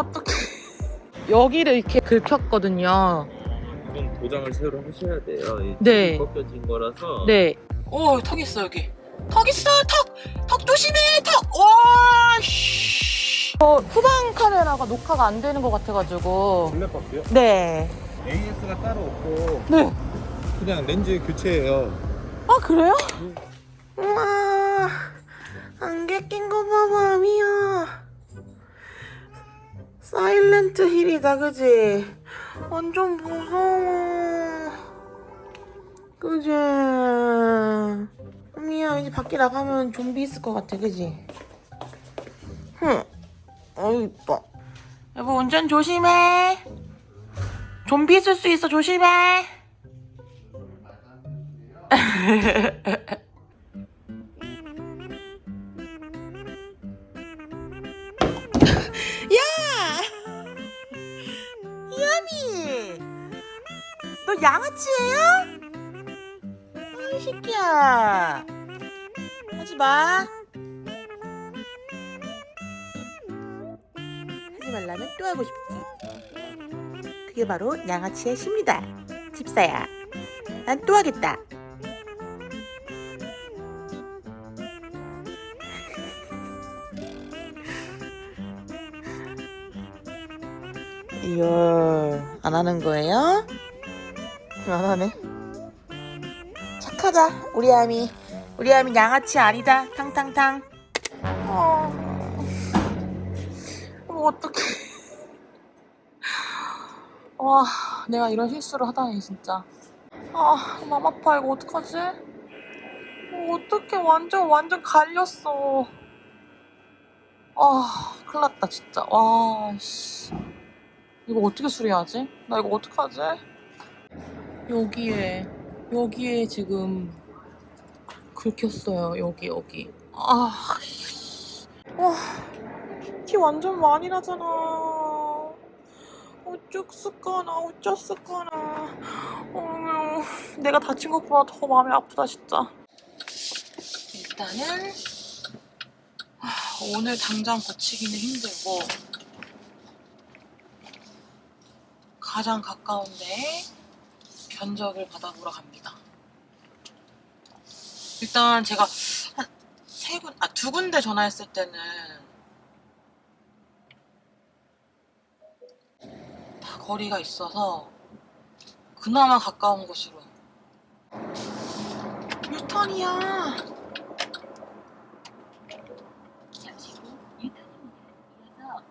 어떡해. 여기를 이렇게 긁혔거든요. 이건 도장을 새로 하셔야 돼요. 이 네. 꺾여진 거라서. 네. 오, 턱 있어, 여기. 턱 있어, 턱! 턱 조심해, 턱! 와, 씨. 어, 후방 카메라가 녹화가 안 되는 것 같아가지고. 블랙박스요? 네. AS가 따로 없고 네. 그냥 렌즈 교체예요. 아, 그래요? 우와, 안개 낀거 봐봐, 미야. 사일렌트 힐이다, 그지? 완전 무서워. 그지? 미야, 이제 밖에 나가면 좀비 있을 것 같아, 그지? 흠. 어이, 이뻐. 여보, 운전 조심해. 좀비 있을 수 있어, 조심해. 너 양아치예요? 아이 새끼야. 하지 마. 하지 말라면 또 하고 싶지. 그게 바로 양아치의 시입니다. 집사야. 난 또 하겠다. 이걸 안 하는 거예요? 안 하네. 착하자, 우리 아미. 우리 아미 양아치 아니다. 탕탕탕. 어, 어 어떡해. 와, 내가 이런 실수를 하다니 진짜. 아, 맘 아파. 이거 어떡하지? 어, 어떡해. 완전 완전 갈렸어. 아, 큰일 났다 진짜. 와, 씨. 이거 어떻게 수리하지? 나 이거 어떡하지? 여기에 여기에 지금 긁혔어요 여기 여기. 아, 씨. 와, 티 완전 많이 나잖아. 어쩌스까나 어쩌스까나. 어휴, 내가 다친 것보다 더 마음이 아프다 진짜. 일단은 아, 오늘 당장 고치기는 힘들고 가장 가까운데 견적을 받아보러 갑니다. 일단 제가 한 세 군, 아, 두 군데 전화했을 때는 다 거리가 있어서 그나마 가까운 곳으로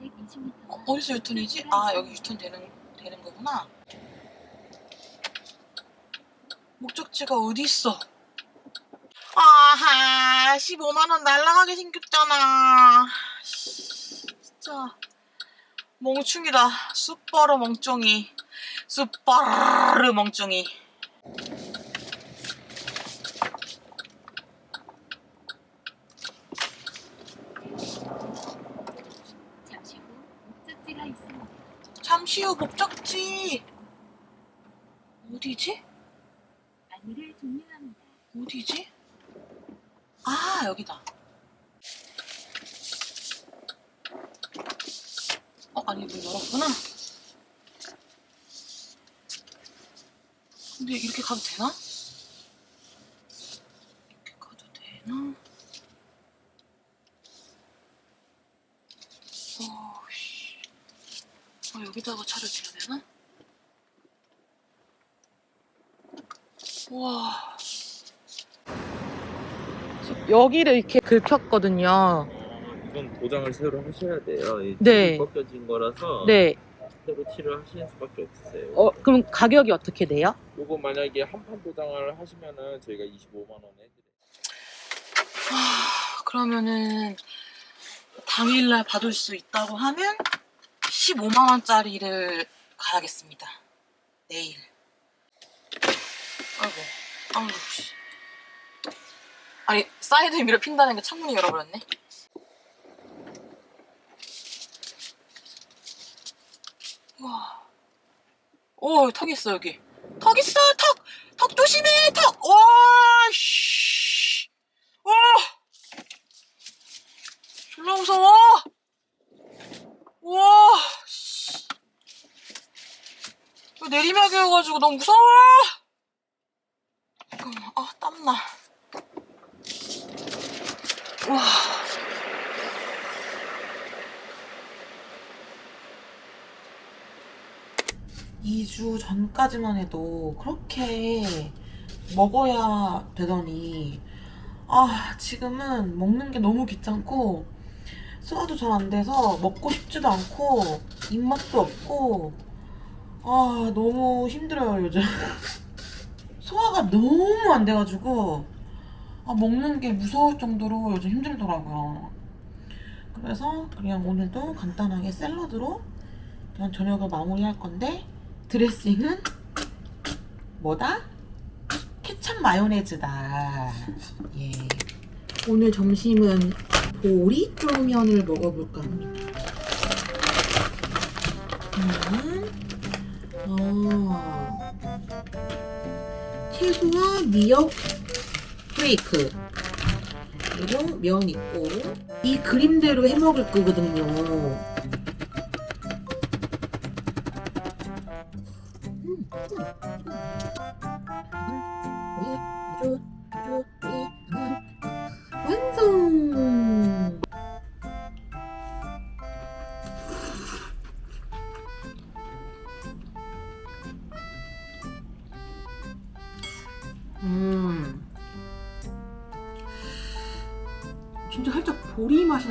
120m 어, 어디서 유턴이지? 아 여기 유턴 되는 되는 거구나. 목적지가 어디 있어? 아하, 15만 원 날라가게 생겼잖아. 씨, 진짜 멍충이다. 쑥버러 멍충이. 쑥버르 멍충이. 잠시 후 목적지가 있습니다. 잠시 후 목적지 어디지? 종료합니다. 어디지? 아 여기다. 어 아니 문 열었구나. 근데 이렇게 가도 되나? 이렇게 가도 되나? 어씨. 아 여기다가 차를 대야 되나? 와. 여기를 이렇게 긁혔거든요. 이건 도장을 새로 하셔야 돼요. 이 네. 꺾여진 거라서 네. 새로 칠을 하시는 수밖에 없으세요. 어, 그럼 가격이 어떻게 돼요? 요거 만약에 한판 도장을 하시면은 저희가 25만 원에 그러면은 당일날 받을 수 있다고 하면 15만 원짜리를 가야겠습니다. 내일. 아이고, 씨. 아니 사이드 미러 핀다는 게 창문이 열어버렸네. 와, 오, 턱 있어 여기. 턱 있어, 턱, 턱 조심해, 턱. 와, 씨. 와! 졸라 무서워! 우와, 씨. 내리막이어가지고 너무 무서워. 땀나. 우와. 이 주 전까지만 해도 그렇게 먹어야 되더니 아 지금은 먹는 게 너무 귀찮고 소화도 잘 안 돼서 먹고 싶지도 않고 입맛도 없고 아 너무 힘들어요 요즘 소화가 너무 안 돼가지고 아, 먹는 게 무서울 정도로 요즘 힘들더라고요 그래서 그냥 오늘도 간단하게 샐러드로 그냥 저녁을 마무리할 건데 드레싱은 뭐다? 케찹 마요네즈다. 예. 오늘 점심은 보리 쫄면을 먹어볼까 합니다. 음, 어, 채소와 미역 프레이크 그리고 면 있고 이 그림대로 해 먹을 거거든요. 완성!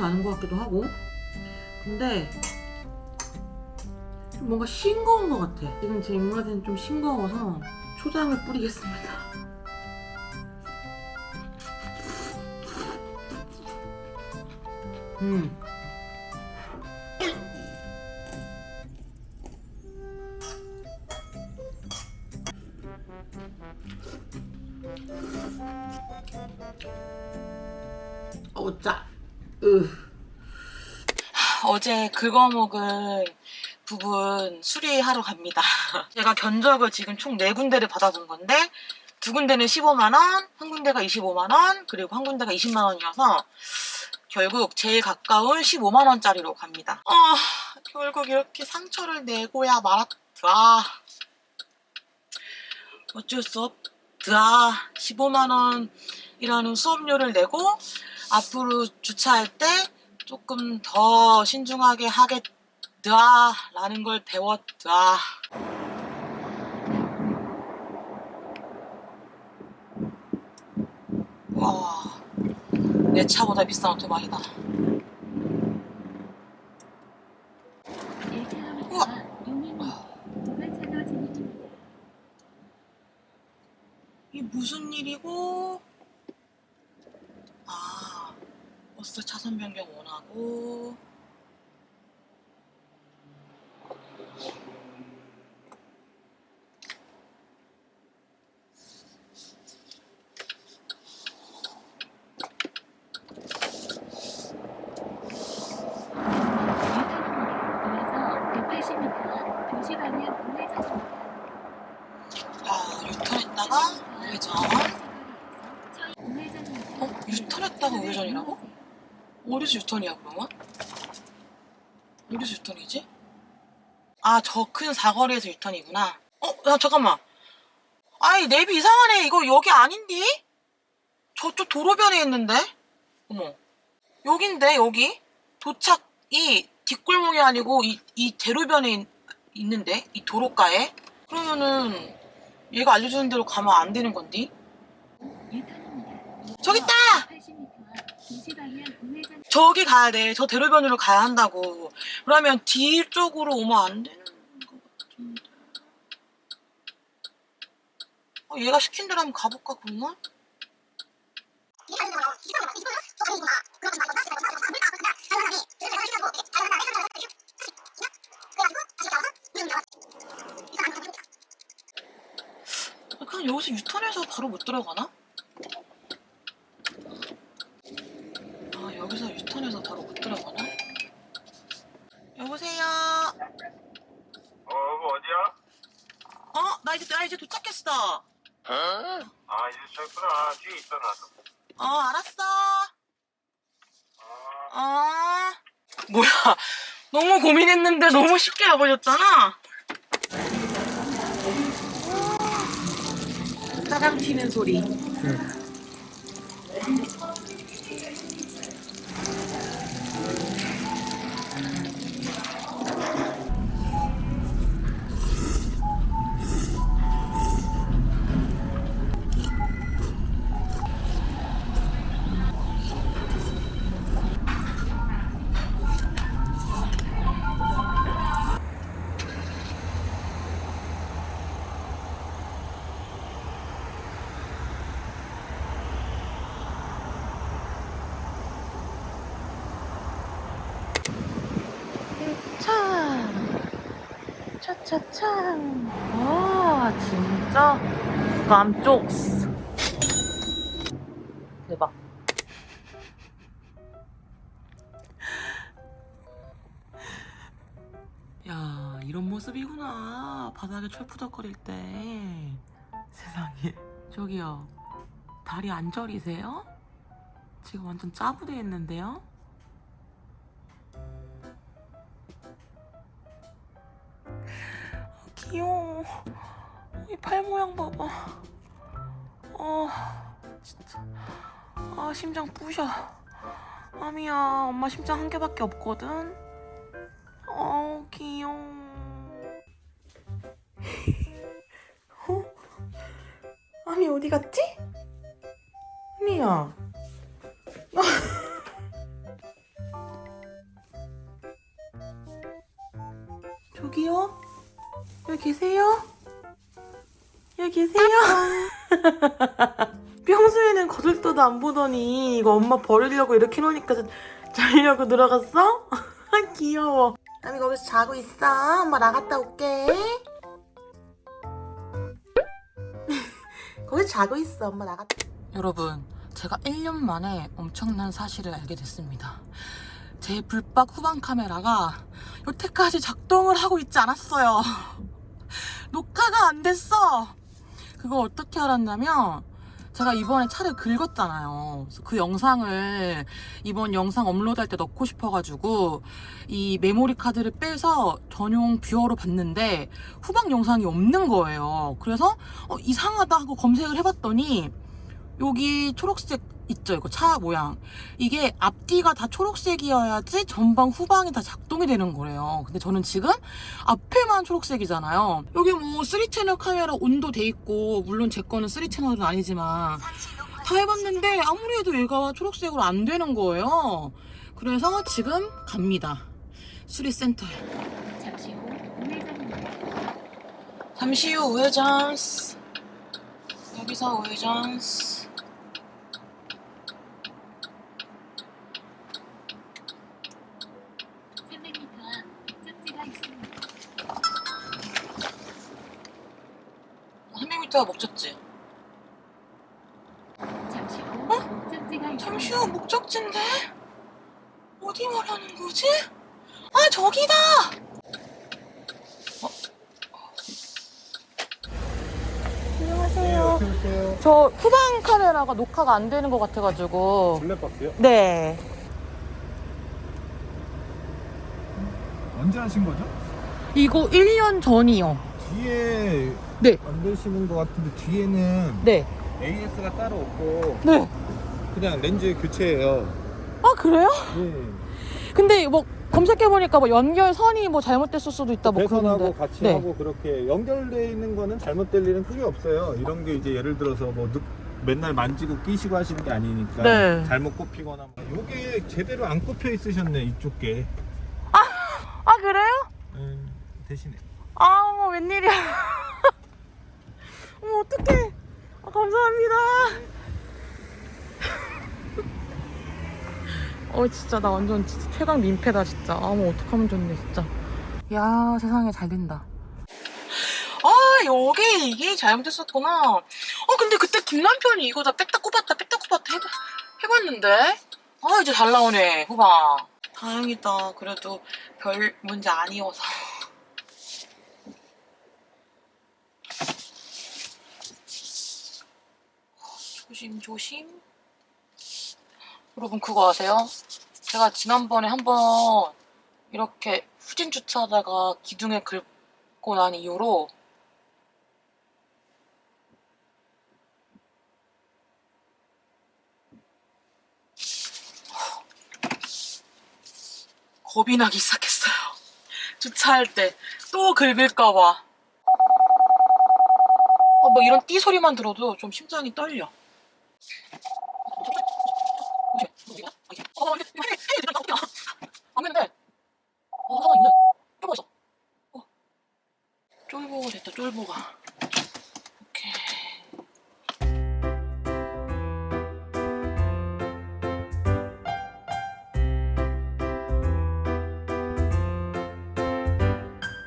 맛이 나는 것 같기도 하고. 근데 좀 뭔가 싱거운 것 같아. 지금 제 입맛에는 좀 싱거워서 초장을 뿌리겠습니다. 음. 어제 긁어먹은 부분 수리하러 갑니다. 제가 견적을 지금 총네 군데를 받아본 건데 두 군데는 15만 원, 한 군데가 25만 원, 그리고 한 군데가 20만 원이어서 결국 제일 가까운 15만 원짜리로 갑니다. 아, 결국 이렇게 상처를 내고야 말았다. 어쩔 수 없다. 15만 원이라는 수업료를 내고 앞으로 주차할 때 조금 더 신중하게 하겠다. 라는 걸 배웠다. 와. 내 차보다 비싼 오토바이다. 1km 용인 우회차로 진입입니다. 이게 무슨 일이고? 아, 버스 차선 변경 원하고. 이어서 180m 도시 방향 우회전입니다. 아, 유턴했다가 우회전. 우회전입니다. 어? 유턴했다가 우회전이라고? 어디서 유턴이야, 그러면? 어디서 유턴이지? 아, 저 큰 사거리에서 유턴이구나. 어, 야, 잠깐만. 아이, 내비 이상하네. 이거 여기 아닌데? 저쪽 도로변에 있는데? 어머. 여긴데, 여기? 도착이 뒷골목이 아니고 이, 이 대로변에 있, 있는데? 이 도로가에? 그러면은 얘가 알려주는 대로 가면 안 되는 건디? 저기 있다! 80m 도시 방향 우회전 저기 가야 돼. 저 대로변으로 가야 한다고. 그러면 뒤쪽으로 오면 안 되는 것 같은데. 어, 얘가 시킨 대로 한번 가볼까, 그러면? 그냥 여기서 유턴해서 바로 못 들어가나? 아, 여기서 유턴해서 바로 못 들어가나? 여보세요? 어, 여보 어디야? 어? 나 이제, 나 이제 도착했어. 아, 이제 저구나 뒤에 있어 나도. 어, 알았어. 어. 어. 뭐야. 너무 고민했는데 너무 쉽게 가버렸잖아. 짜장 튀는 소리. 차차차. 와, 진짜 깜쪽. 대박. 야, 이런 모습이구나. 바닥에 철푸덕거릴 때. 세상에. 저기요. 다리 안 저리세요? 지금 완전 짜부돼 있는데요? 귀여워. 이 팔 모양 봐봐. 어, 진짜. 아, 심장 부셔. 아미야, 엄마 심장 한 개밖에 없거든. 어, 귀여워. 어? 아미 어디 갔지? 아미야. 저기요? 여기 계세요? 여기 계세요? 평소에는 거들떠도 안 보더니 이거 엄마 버리려고 이렇게 놓으니까 자려고 들어갔어? 귀여워. 아미 거기서 자고 있어. 엄마 나갔다 올게. 거기서 자고 있어. 엄마 나갔다. 여러분, 제가 1년 만에 엄청난 사실을 알게 됐습니다. 제 불박 후방 카메라가 여태까지 작동을 하고 있지 않았어요. 녹화가 안 됐어. 그거 어떻게 알았냐면 제가 이번에 차를 긁었잖아요. 그 영상을 이번 영상 업로드할 때 넣고 싶어가지고 이 메모리 카드를 빼서 전용 뷰어로 봤는데 후방 영상이 없는 거예요. 그래서 어, 이상하다 하고 검색을 해봤더니 여기 초록색 있죠. 이거 차 모양. 이게 앞뒤가 다 초록색이어야지 전방 후방이 다 작동이 되는 거래요. 근데 저는 지금 앞에만 초록색이잖아요. 여기 뭐 3채널 카메라 온도 돼 있고 물론 제 거는 3채널은 아니지만 다 해봤는데 아무리 해도 얘가 초록색으로 안 되는 거예요. 그래서 지금 갑니다. 수리센터에. 잠시 후 우회전입니다. 잠시 후 우회전스. 여기서 우회전 300m가 목적지 잠시 후 목적지가 있습니다. 잠시 후 목적지인데? 어디 말하는 거지? 아 저기다! 어? 안녕하세요. 어떠세요? 저 후방 카메라가 녹화가 안 되는 것 같아가지고 블랙박스요? 네 언제 하신 거죠? 이거 1년 전이요 뒤에 네. 안 되시는 것 같은데 뒤에는 네 AS가 따로 없고 네. 그냥 렌즈 교체예요. 아 그래요? 네. 근데 뭐 검색해 보니까 뭐 연결선이 뭐 잘못됐을 수도 있다 뭐 배선하고 그러는데 같이 네. 하고 그렇게 연결돼 있는 거는 잘못될 일은 크게 없어요. 이런 게 이제 예를 들어서 뭐 늑- 맨날 만지고 끼시고 하시는 게 아니니까 네. 잘못 꼽히거나 뭐. 요게 제대로 안 꼽혀 있으셨네 이쪽 게 아 그래요? 음, 대신에 아 어머 웬일이야 어머 어떡해 아, 감사합니다. 어 진짜 나 완전 진짜 최강 민폐다 진짜. 어머 어떡하면 좋네 진짜. 야 세상에 잘 된다. 아 여기 이게 잘못됐었구나. 어 근데 그때 김남편이 이거 다 뺐다 꼽았다 뺐다 꼽았다 해봐, 해봤는데? 아 이제 잘 나오네 후방. 다행이다. 그래도 별 문제 아니어서 조심 조심 여러분 그거 아세요? 제가 지난번에 한번 이렇게 후진 주차하다가 기둥에 긁고 난 이후로 겁이 나기 시작했어요. 주차할 때 또 긁을까봐. 어, 뭐 이런 띠 소리만 들어도 좀 심장이 떨려. 쫄보가 됐다, 쫄보가.